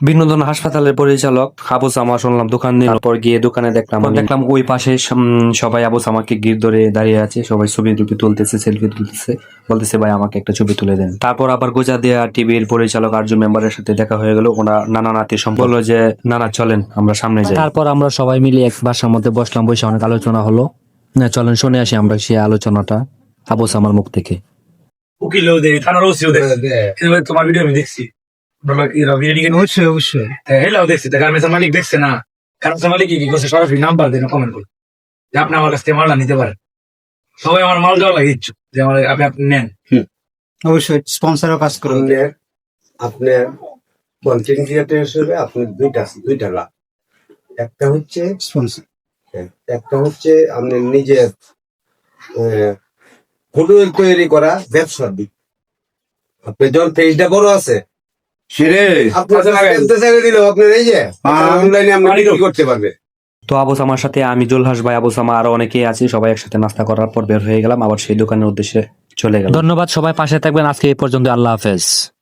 বিনোদন হাসপাতালের পরিচালক আবু সামা শুনলাম দোকান নিল পর গিয়ে দোকানে দেখলাম দেখলাম ওই পাশে সবাই আবু সামাকে গির ধরে দাঁড়িয়ে আছে সবাই ছবি টুবি তুলতেছে সেলফি তুলতেছে বলতেছে ভাই আমাকে একটা ছবি তুলে দেন। তারপর আবার গোজা দেয়া টিভির পরিচালক আর্জু মেম্বারের সাথে দেখা হয়ে গেল ওরা নানা নাতি সম্পর্ক। বলল যে নানা চলেন আমরা সামনে যাই। তারপর আমরা সবাই মিলে এক বাসার মধ্যে বসলাম বসে অনেক আলোচনা হলো। না চলেন শুনে আসি আমরা সেই আলোচনাটা আবু সামার মুখ থেকে। উকিল থানার তোমার ভিডিও আমি দেখছি। অবশ্যই অবশ্যই হেলাও দেখছি তো গার্মেন্টস মালিক দেখছে না মালিক কি করছে সরাসরি নাম্বার দেন কমেন্ট করে যে আপনি আমার কাছ থেকে মালটা নিতে পারেন সবাই আমার মাল দেওয়া লাগে ইচ্ছুক যে আমার আপনি আপনি নেন অবশ্যই স্পন্সরও কাজ করুন কন্টেন্ট ক্রিয়েটর হিসেবে আপনার দুইটা দুইটা লাভ একটা হচ্ছে স্পন্সর একটা হচ্ছে আপনার নিজের ফটো তৈরি করা ব্যবসার দিক আপনার যখন পেজটা বড় আছে তো আবু আমার সাথে আমি জুলহাস ভাই আবু সামা আরও অনেকেই আছি সবাই একসাথে নাস্তা করার পর বের হয়ে গেলাম আবার সেই দোকানের উদ্দেশ্যে চলে গেলাম। ধন্যবাদ সবাই পাশে থাকবেন আজকে এই পর্যন্ত আল্লাহ হাফেজ।